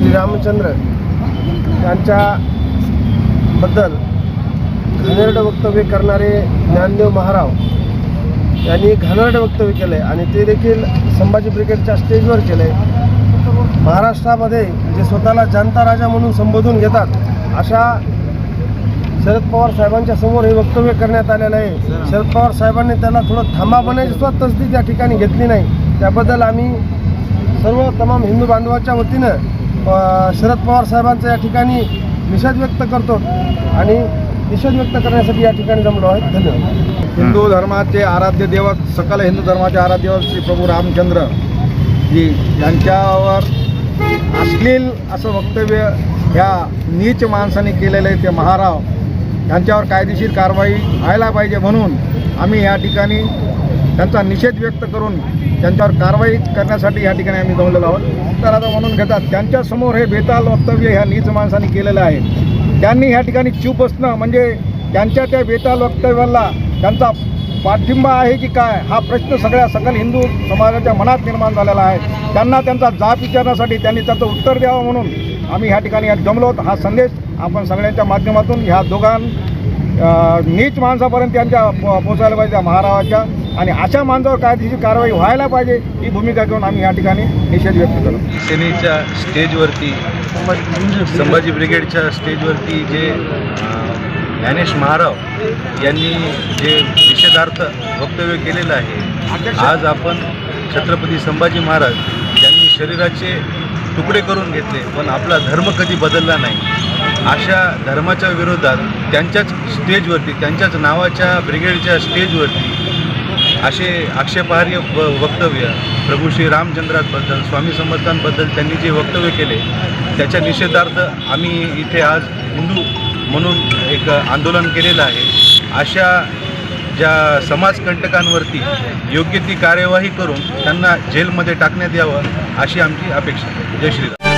श्रीरामचंद्र यांच्याबद्दल घाणेरडं वक्तव्य करणारे ज्ञानदेव महाराव यांनी घाणेरडं वक्तव्य केलं आहे आणि ते देखील संभाजी ब्रिगेडच्या स्टेजवर केलं आहे महाराष्ट्रामध्ये जे स्वतःला जनता राजा म्हणून संबोधून घेतात अशा शरद पवार साहेबांच्या समोर हे वक्तव्य करण्यात आलेलं आहे. शरद पवार साहेबांनी त्याला थोडं थांबा बनायची सुद्धा तसदी त्या ठिकाणी घेतली नाही. त्याबद्दल आम्ही सर्व तमाम हिंदू बांधवाच्या वतीनं शरद पवार साहेबांचा या ठिकाणी निषेध व्यक्त करतो आणि निषेध व्यक्त करण्यासाठी या ठिकाणी जमलो आहे. धन्यवाद. हिंदू धर्माचे आराध्य देवक सकल हिंदू धर्माचे आराध्य देवक श्री प्रभू रामचंद्र जी यांच्यावर अश्लील असं वक्तव्य ह्या नीच माणसाने केलेलं आहे ते महाराव. यांच्यावर कायदेशीर कारवाई व्हायला पाहिजे म्हणून आम्ही या ठिकाणी त्यांचा निषेध व्यक्त करून त्यांच्यावर कारवाई करण्यासाठी या ठिकाणी आम्ही जमलेलो आहोत. तर आता म्हणून घेतात त्यांच्यासमोर हे बेताल वक्तव्य ह्या नीच माणसाने केलेलं आहे. त्यांनी ह्या ठिकाणी चूप असणं म्हणजे त्यांच्या त्या बेताल वक्तव्याला त्यांचा पाठिंबा आहे की काय हा प्रश्न सगळ्या सकल हिंदू समाजाच्या मनात निर्माण झालेला आहे. त्यांना त्यांचा जाब विचारण्यासाठी त्यांनी त्याचं उत्तर द्यावं म्हणून आम्ही ह्या ठिकाणी आज जमलो हा संदेश आपण सगळ्यांच्या माध्यमातून ह्या दोघां नीच माणसापर्यंत त्यांच्या पो- पोचायला पाहिजे महाराजाच्या आणि अशा माणसावर कायदेशीर कारवाई व्हायला पाहिजे ही भूमिका घेऊन आम्ही या ठिकाणी निषेध व्यक्त करतो. सेनेच्या स्टेजवरती संभाजी ब्रिगेडच्या स्टेजवरती जे ज्ञानेश महाराव यांनी जे निषेधार्थ वक्तव्य केलेलं आहे आज आपण छत्रपती संभाजी महाराज यांनी शरीराचे तुकडे करून घेतले पण आपला धर्म कधी बदलला नाही. अशा धर्माच्या विरोधात त्यांच्याच स्टेजवरती त्यांच्याच नावाच्या ब्रिगेडच्या स्टेजवरती असे आक्षेपार्ह व- वक्तव्य प्रभू श्री रामचंद्रांबद्दल स्वामी समर्थांबद्दल त्यांनी जे वक्तव्य केले त्याच्या निषेधार्थ आम्ही इथे आज हिंदू म्हणून एक आंदोलन केलेलं आहे. अशा ज्या समाजकंटकांवरती योग्य ती कार्यवाही करून त्यांना जेलमध्ये टाकण्यात यावं अशी आमची अपेक्षा आहे. जय श्रीराम.